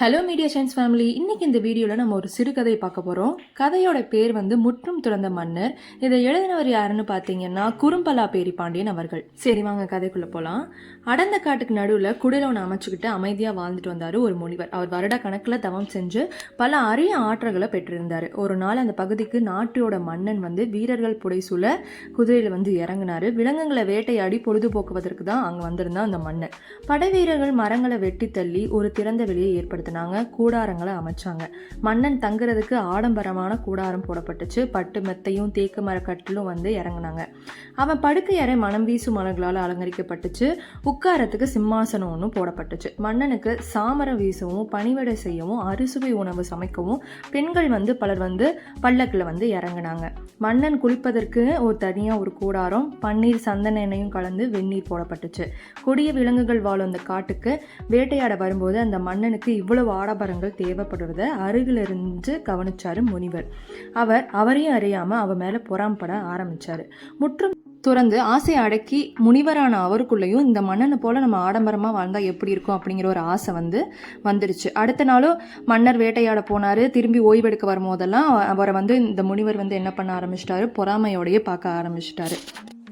Hello media science family இன்னைக்கு இந்த வீடியோவில் நம்ம ஒரு சிறுகதை பார்க்க போகிறோம் கதையோட பேர் வந்து முற்றும் துறந்த மன்னர். இதை எழுதினவர் யாருன்னு பார்த்தீங்கன்னா குறும்பலா பேரி பாண்டியன் அவர்கள். சரி வாங்க கதைக்குள்ளே போகலாம் அடந்த காட்டுக்கு நடுவில் ஒன்று அமைச்சுக்கிட்டு அமைதியாக வாழ்ந்துட்டு வந்தார் ஒரு முனிவர். அவர் வருட கணக்கில் தவம் செஞ்சு பல அரிய ஆற்றல்களை பெற்றிருந்தார். ஒரு நாள் அந்த பகுதிக்கு நாட்டோட மன்னன் வந்து வீரர்கள் புடைசூழ குதிரையில் வந்து இறங்கினார். விலங்குகளை வேட்டையாடி பொழுதுபோக்குவதற்கு தான் அங்கே வந்திருந்தான் அந்த மன்னன். படை வீரர்கள் மரங்களை வெட்டி தள்ளி ஒரு திறந்த வெளியை ஏற்படுத்தினாங்க கூடாரங்களை அமைச்சாங்க. மன்னன் தங்குறதுக்கு ஆடம்பரமான கூடாரம் போடப்பட்டுச்சு. பட்டு மெத்தையும் தேக்கு மரக்கட்டிலும் வந்து இறங்குனாங்க. அவன் படுக்கை அறை மனம் வீசும் மலர்களால் அலங்கரிக்கப்பட்டுச்சு. உட்காரத்துக்கு சிம்மாசனம் ஒன்றும் போடப்பட்டுச்சு. மன்னனுக்கு சாமரம் வீசவும் பணிவிடை செய்யவும் அறுசுவை உணவு சமைக்கவும் பெண்கள் வந்து பலர் வந்து பல்லக்கில் வந்து இறங்குனாங்க. மன்னன் குளிப்பதற்கு ஒரு தனியாக ஒரு கூடாரம் பன்னீர் சந்தன எண்ணெயும் கலந்து வெந்நீர் போடப்பட்டுச்சு. கொடிய விலங்குகள் வாழும் அந்த காட்டுக்கு வேட்டையாட வரும்போது அந்த மன்னனுக்கு இவ்வளவு ஆடம்பரங்கள் தேவைப்படுவதை அருகிலிருந்து கவனிச்சாரு முனிவர். அவர் அவரையும் அறியாம அவ மேல புறாம்பட ஆரம்பிச்சாரு. முற்றும் துறந்து ஆசையை அடக்கி முனிவரான அவருக்குள்ளேயும் இந்த மன்னனை போல நம்ம ஆடம்பரமாக வாழ்ந்தா எப்படி இருக்கும் அப்படிங்கிற ஒரு ஆசை வந்து வந்துருச்சு. அடுத்த நாளும் மன்னர் வேட்டையாட போனார். திரும்பி ஓய்வெடுக்க வரும்போதெல்லாம் அவரை வந்து இந்த முனிவர் வந்து என்ன பண்ண ஆரம்பிச்சிட்டாரு? பொறாமையோடயே பார்க்க ஆரம்பிச்சிட்டாரு.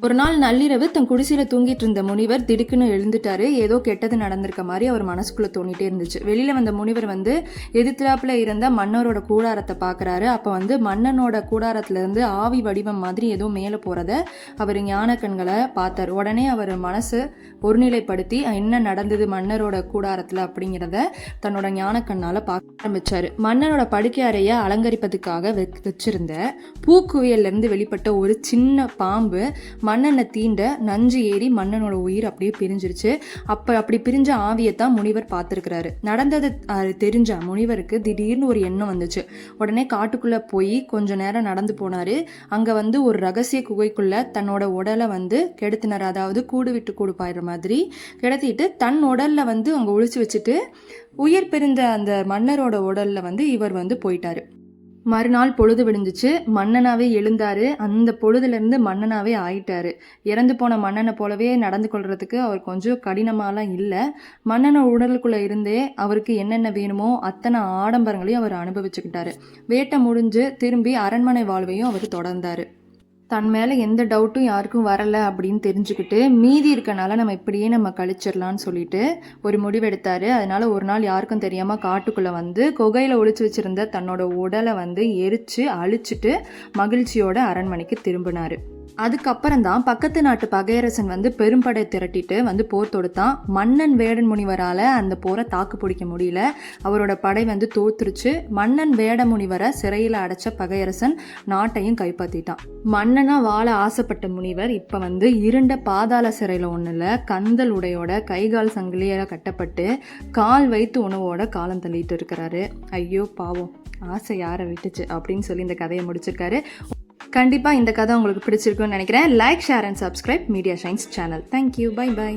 ஒரு நாள் நள்ளிரவு தன் குடிசையில தூங்கிட்டு இருந்த முனிவர் திடுக்குன்னு எழுந்துட்டாரு. ஏதோ கெட்டது நடந்திருக்க மாதிரி அவர் மனசுக்குள்ள தோணிட்டே இருந்துச்சு. வெளியில வந்த முனிவர் வந்து எதிர்த்தாப்புல இருந்த மன்னரோட கூடாரத்தை பார்க்கறாரு அப்ப வந்து மன்னனோட கூடாரத்துல இருந்து ஆவி வடிவம் மாதிரி ஏதோ மேலே போறத அவர் ஞான கண்களை பார்த்தார். உடனே அவர் மனசு ஒருநிலைப்படுத்தி என்ன நடந்தது மன்னரோட கூடாரத்துல? அப்படிங்கிறத தன்னோட ஞான கண்ணால பார்க்க ஆரம்பிச்சாரு. மன்னனோட படுக்கை அறையை அலங்கரிப்பதுக்காக வச்சிருந்த பூக்குவியல்ல இருந்து வெளிப்பட்ட ஒரு சின்ன பாம்பு மன்னனை தீண்ட நஞ்சு ஏறி மன்னனோட உயிர் அப்படியே பிரிஞ்சிருச்சு. அப்போ அப்படி பிரிஞ்ச ஆவியைத்தான் முனிவர் பார்த்துருக்கிறாரு. நடந்தது தெரிஞ்ச முனிவருக்கு திடீர்னு ஒரு எண்ணம் வந்துச்சு. உடனே காட்டுக்குள்ளே போய் கொஞ்ச நேரம் நடந்து போனார். அங்கே வந்து ஒரு ரகசிய குகைக்குள்ள தன்னோட உடலை வந்து கெடுத்தினார். அதாவது கூடு விட்டு கூடு பாயிற மாதிரி கிடத்திட்டு தன் உடலில் வந்து அங்கே ஒழிச்சு வச்சுட்டு உயிர் பிரிந்த அந்த மன்னரோட உடலில் வந்து இவர் வந்து போயிட்டாரு. மறுநாள் பொழுது விடிஞ்சிச்சு. மன்னனாவே எழுந்தாரு. அந்த பொழுதுலேருந்து மன்னனாவே ஆயிட்டாரு. இறந்து போன மன்னனை போலவே நடந்து கொள்றதுக்கு அவர் கொஞ்சம் கடினமாலாம் இல்லை. மன்னனை உடலுக்குள்ளே இருந்தே அவருக்கு என்னென்ன வேணுமோ அத்தனை ஆடம்பரங்களையும் அவர் அனுபவிச்சுக்கிட்டாரு. வேட்டை முடிஞ்சு திரும்பி அரண்மனை வாழ்வையும் அவர் தொடர்ந்தாரு. தன் மேலே எந்த டவுட்டும் யாருக்கும் வரலை அப்படின்னு தெரிஞ்சுக்கிட்டு மீதி இருக்கனால நம்ம இப்படியே நம்ம கழிச்சிடலான்னு சொல்லிட்டு ஒரு முடிவெடுத்தார். அதனால் ஒரு நாள் யாருக்கும் தெரியாமல் காட்டுக்குள்ளே வந்து குகையில் ஒழிச்சு வச்சுருந்த தன்னோட உடலை வந்து எரித்து அழிச்சிட்டு மகிழ்ச்சியோட அரண்மனைக்கு திரும்பினார். அதுக்கப்புறம் தான் பக்கத்து நாட்டு பகையரசன் வந்து பெரும்படை திரட்டிட்டு வந்து போர் தொடுத்தான். மன்னன் வேடன் முனிவரால் அந்த போரை தாக்கு பிடிக்க முடியல. அவரோட படை வந்து தோத்துருச்சு. மன்னன் வேட முனிவரை சிறையில் அடைச்ச பகையரசன் நாட்டையும் கைப்பற்றிட்டான் மன்னனாக வாழ ஆசைப்பட்ட முனிவர் இப்போ வந்து இருண்ட பாதாள சிறையில் ஒன்றில் கந்தல் உடையோட கைகால் சங்கிலியால கட்டப்பட்டு கால் வைத்து உணவோட காலம் தள்ளிட்டு இருக்கிறாரு. ஐயோ பாவம். ஆசை யாரை விட்டுச்சு? அப்படின்னு சொல்லி இந்த கதையை முடிச்சிருக்காரு. கண்டிப்பாக இந்த கதை உங்களுக்கு பிடிச்சிருக்குன்னு நினைக்கிறேன். Like share and subscribe media shines channel thank you bye bye